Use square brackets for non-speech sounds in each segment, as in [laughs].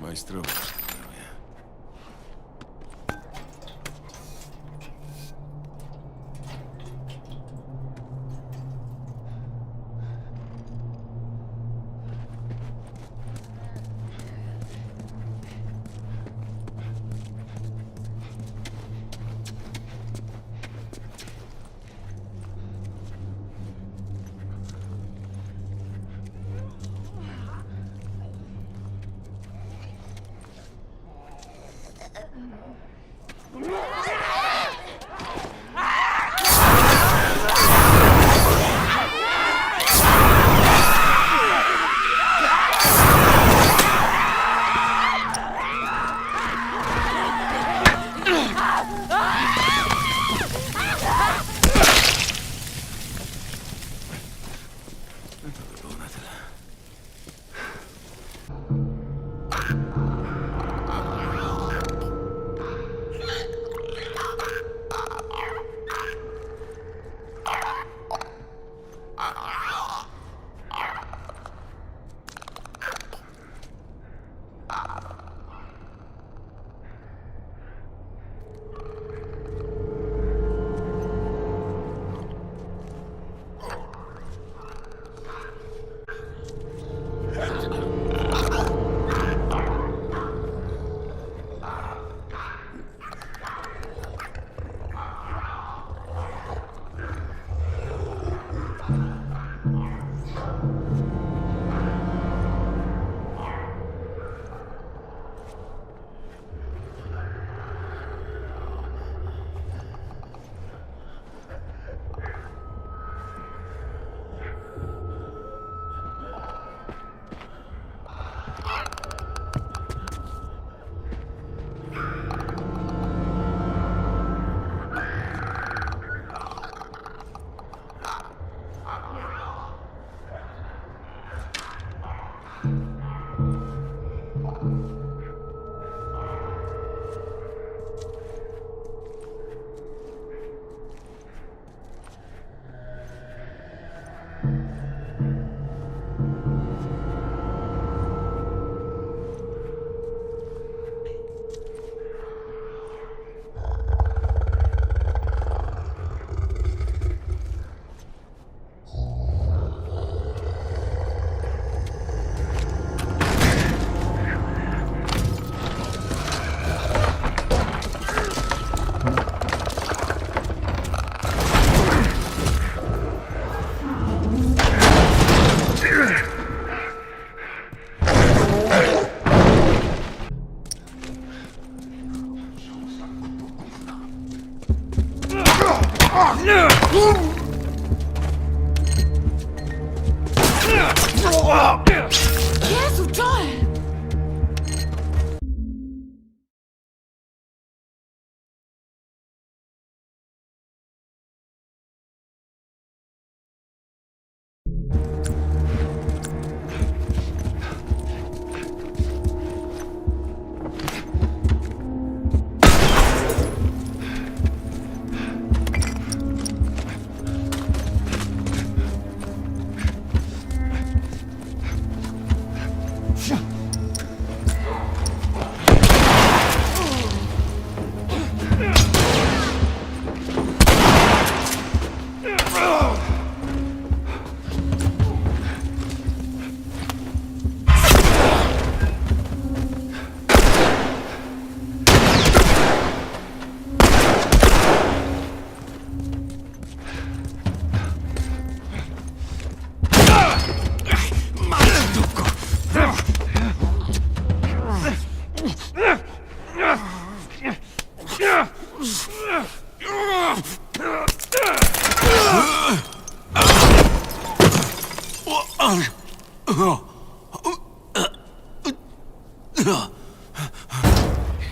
mais trouxas.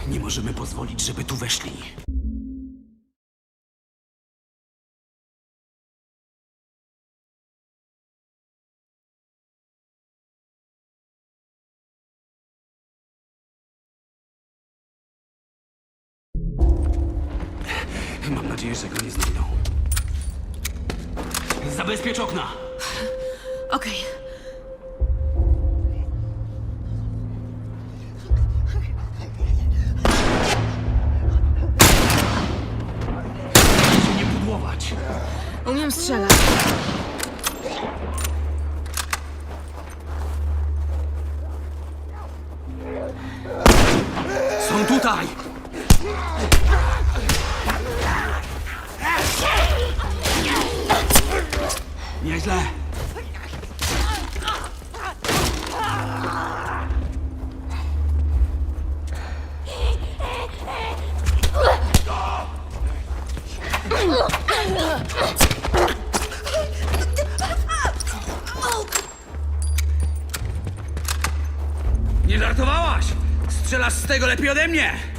Nie możemy pozwolić, żeby tu weszli. Nieźle. Nie żartowałaś! Strzelasz z tego lepiej ode mnie!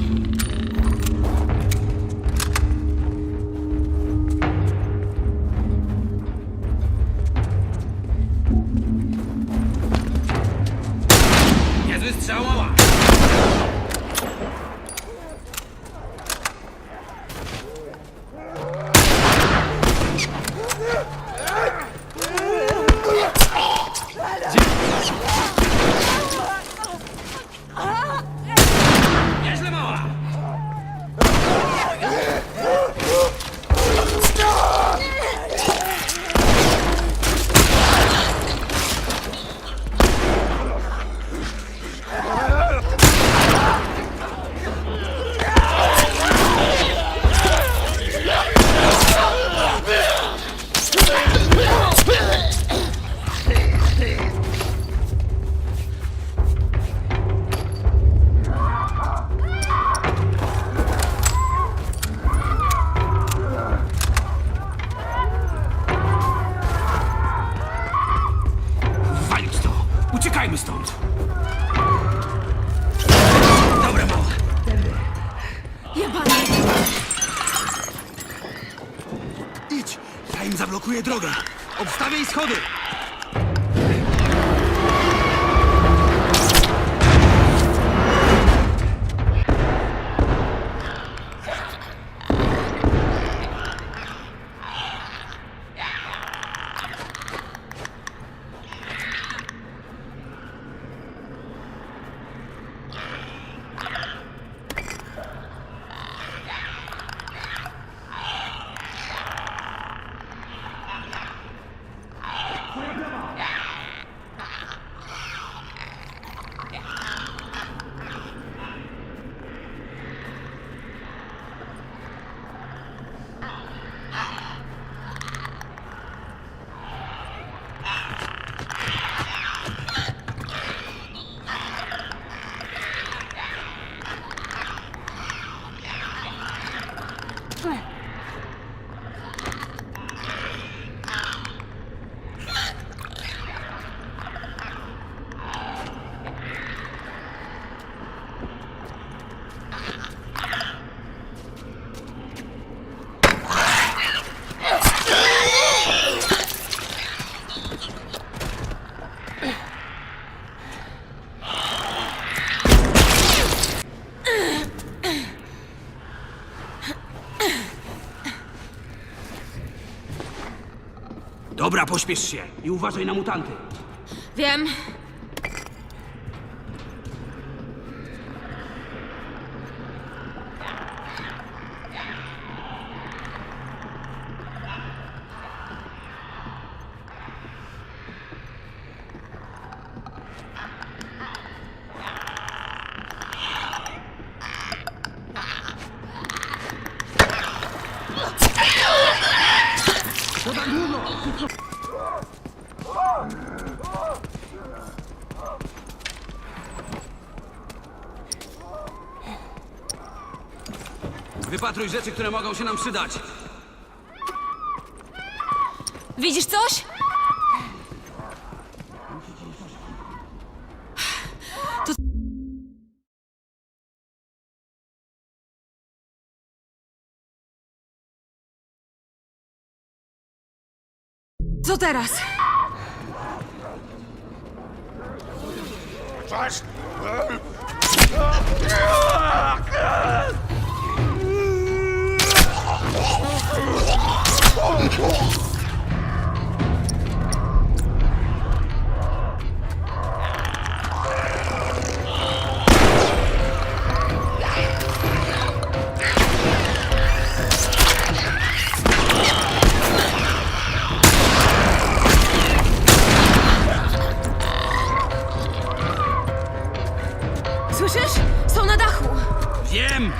Thank you. coded. Dobra, pośpiesz się i uważaj na mutanty. Wiem. strój rzeczy, które mogą się nam przydać. Widzisz coś? Co teraz? Coś! Słyszysz? Są na dachu! Wiem!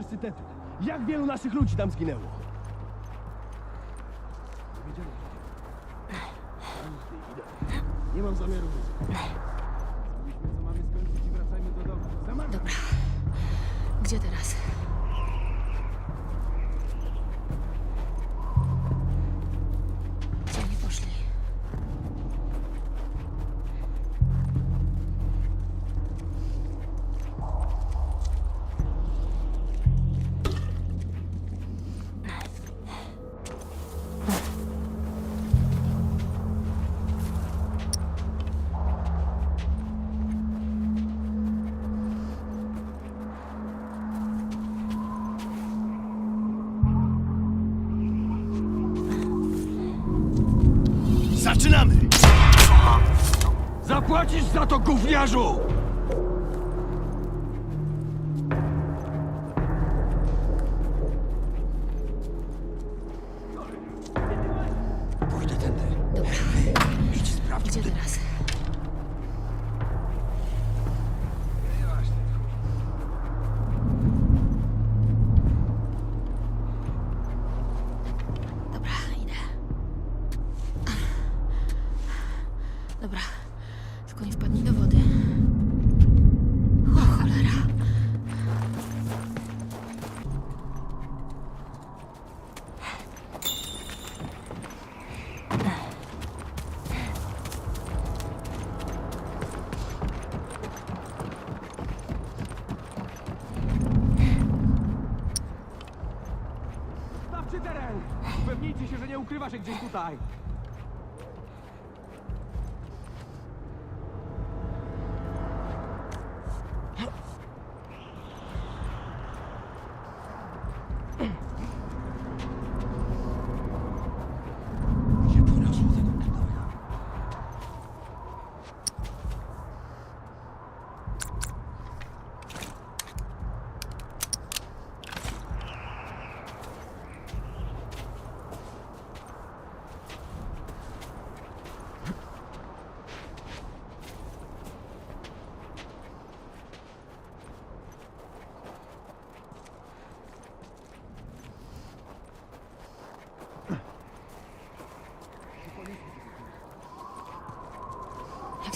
uniwersytetu. Jak wielu naszych ludzi tam zginęło? Zaczynamy! Zapłacisz za to, gówniarzu! Dobra, tylko nie wpadnij do wody.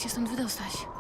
się stąd wydostać.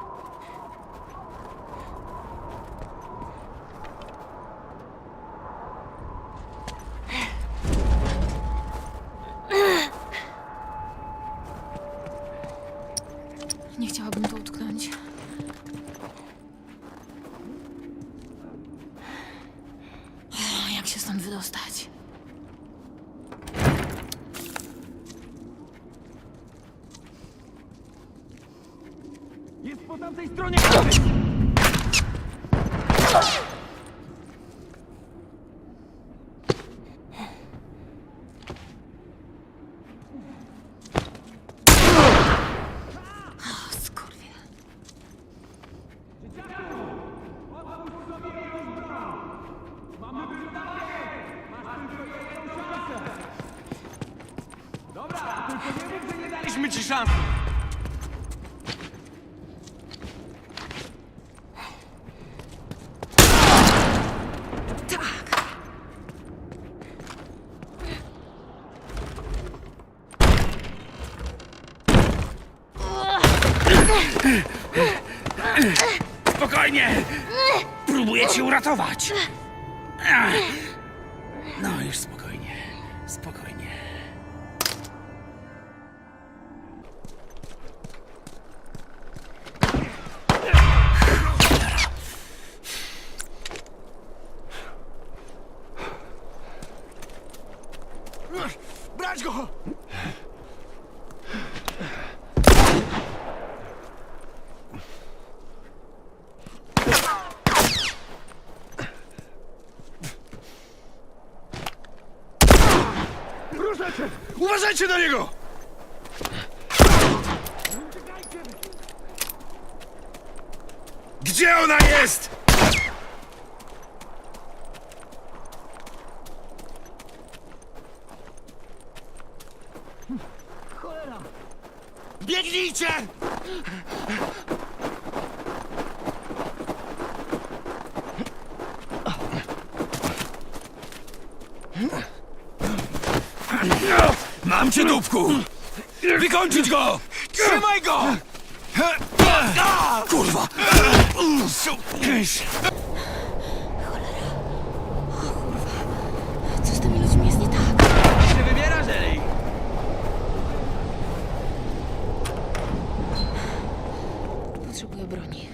Strzelajcie do niego! środku! Wykończyć go! Trzymaj go! Kurwa! Co z tymi ludźmi jest nie tak? Ty wybierasz, Potrzebuję broni.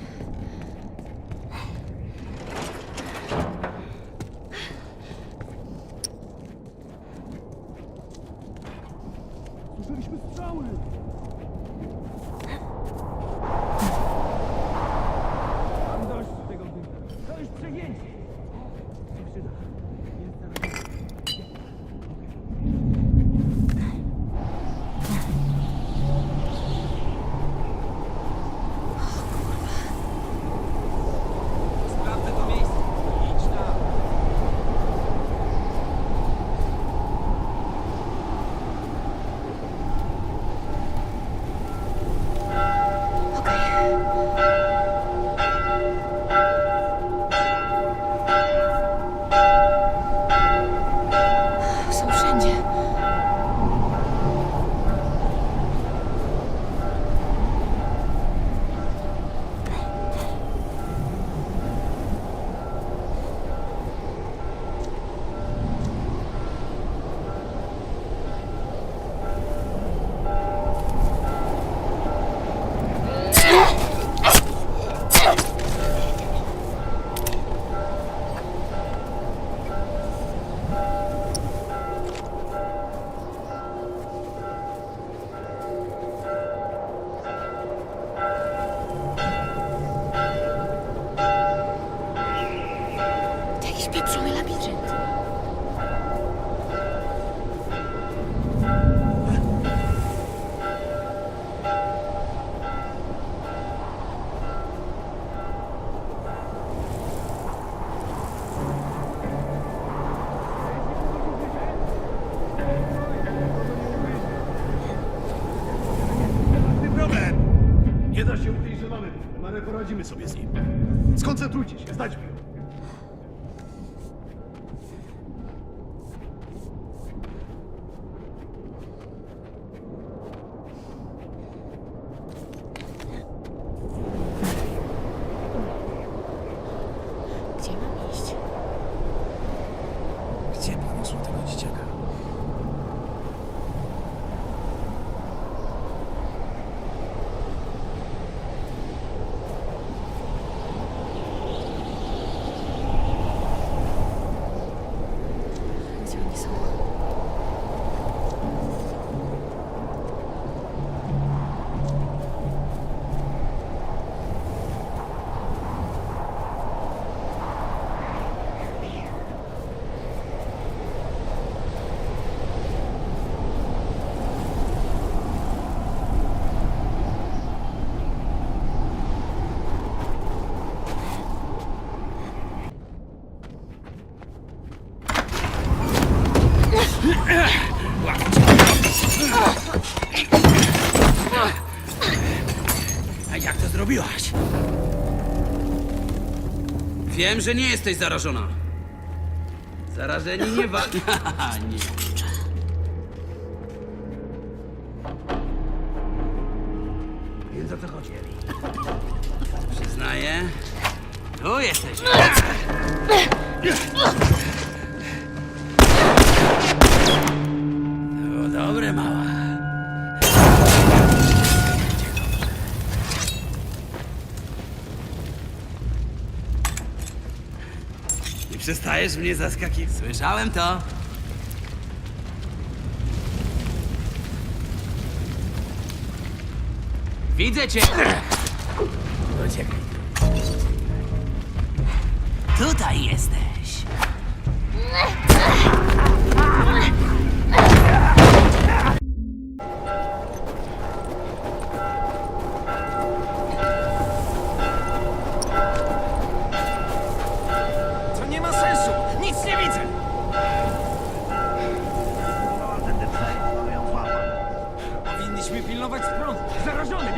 Spettrone Labirynt. Wiem, że nie jesteś zarażona. Zarażeni nie wa... [laughs] nie. Więc o co chodzi, Eli? Przyznaję. Tu jesteś. Przestajesz mnie zaskakiwać. Słyszałem to. Widzę cię. Uciekaj. Tutaj jesteś. Nic nie widzę! Powinniśmy pilnować sprądu. Zarażony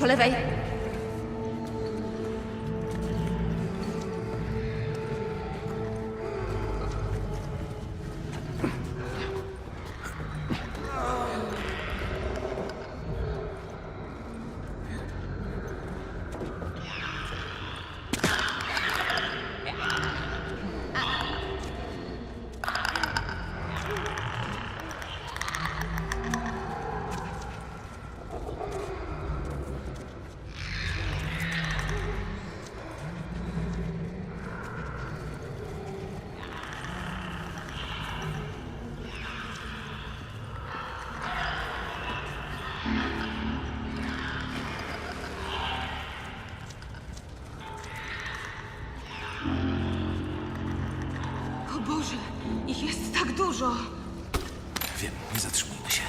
出来呗。Boże, ich jest tak dużo. Wiem, nie zatrzymujmy się.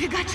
Pikachu!